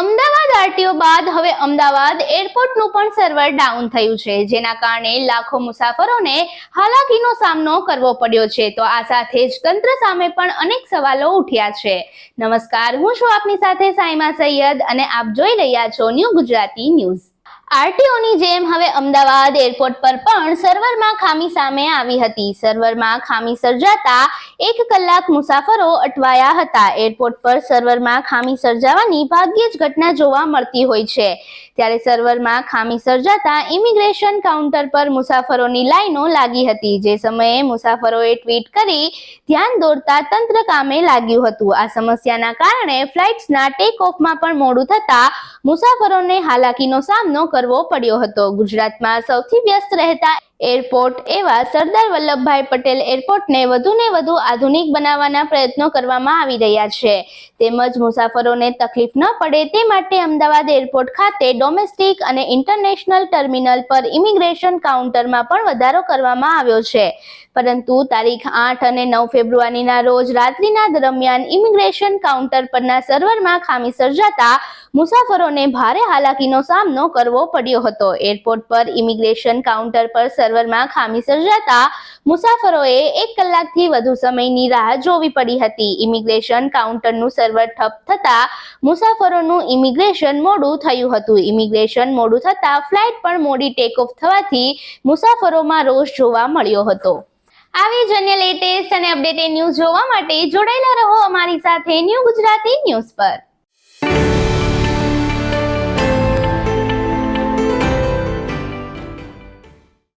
Ahmedabad RTO બાદ હવે અમદાવાદ એરપોર્ટનું પણ સર્વર ડાઉન થયું છે. જેના કારણે લાખો મુસાફરોને હાલાકીનો સામનો કરવો પડ્યો છે. તો આ સાથે જ તંત્ર સામે પણ અનેક સવાલો ઉઠ્યા છે. નમસ્કાર, હું છું આપની સાથે સાઈમા સૈયદ અને આપ જોઈ રહ્યા છો ન્યૂ ગુજરાતી ન્યૂઝ. આરટીઓની જેમ હવે અમદાવાદ એરપોર્ટ પર પણ સર્વરમાં ખામી સામે આવી હતી. સર્વરમાં ખામી સર્જાતા એક કલાક મુસાફરો અટવાયા હતા. એરપોર્ટ પર સર્વરમાં ખામી સર્જાવાની ભાગ્યે જ ઘટના જોવા મળતી હોય છે. ત્યારે સર્વરમાં ખામી સર્જાતા ઇમિગ્રેશન કાઉન્ટર પર મુસાફરોની લાઈનો લાગી હતી. જે સમયે મુસાફરોએ ટ્વીટ કરી, ધ્યાન દોરતા તંત્ર કામે લાગ્યું હતું. આ સમસ્યાના કારણે ફ્લાઇટ્સના ટેક ઓફમાં પણ મોડું થતા મુસાફરોને હાલાકીનો સામનો કરવો પડ્યો હતો. ગુજરાતમાં સૌથી વ્યસ્ત રહેતા એરપોર્ટ એવા સરદાર વલ્લભભાઈ પટેલ એરપોર્ટને વધુને વધુ આધુનિક બનાવવાના પ્રયત્નો કરવામાં આવી રહ્યા છે. તેમજ મુસાફરોને તકલીફ ન પડે તે માટે અમદાવાદ એરપોર્ટ ખાતે ડોમેસ્ટિક અને ઇન્ટરનેશનલ ટર્મિનલ પર ઇમિગ્રેશન કાઉન્ટરમાં પણ વધારો કરવામાં આવ્યો છે. પરંતુ તારીખ આઠ અને નવ ફેબ્રુઆરીના રોજ રાત્રિના દરમિયાન ઇમિગ્રેશન કાઉન્ટર પરના સર્વરમાં ખામી સર્જાતા મુસાફરોને ભારે હાલાકીનો સામનો કરવો પડ્યો હતો. એરપોર્ટ પર ઇમિગ્રેશન કાઉન્ટર પર સર્વરમાં ખામી સર્જાતા મુસાફરોએ એક કલાકથી વધુ સમયની રાહ જોવી પડી હતી. ઇમિગ્રેશન કાઉન્ટરનું સર્વર ઠપ થતા મુસાફરોનું ઇમિગ્રેશન મોડું થયું હતું. ઇમિગ્રેશન મોડું થતા ફ્લાઇટ પણ મોડી ટેક ઓફ થવાથી મુસાફરોમાં રોષ જોવા મળ્યો હતો. આવી જ અન્ય લેટેસ્ટ અને અપડેટેડ ન્યૂઝ જોવા માટે જોડાયેલા રહો અમારી સાથે ન્યૂ ગુજરાતી ન્યૂઝ પર.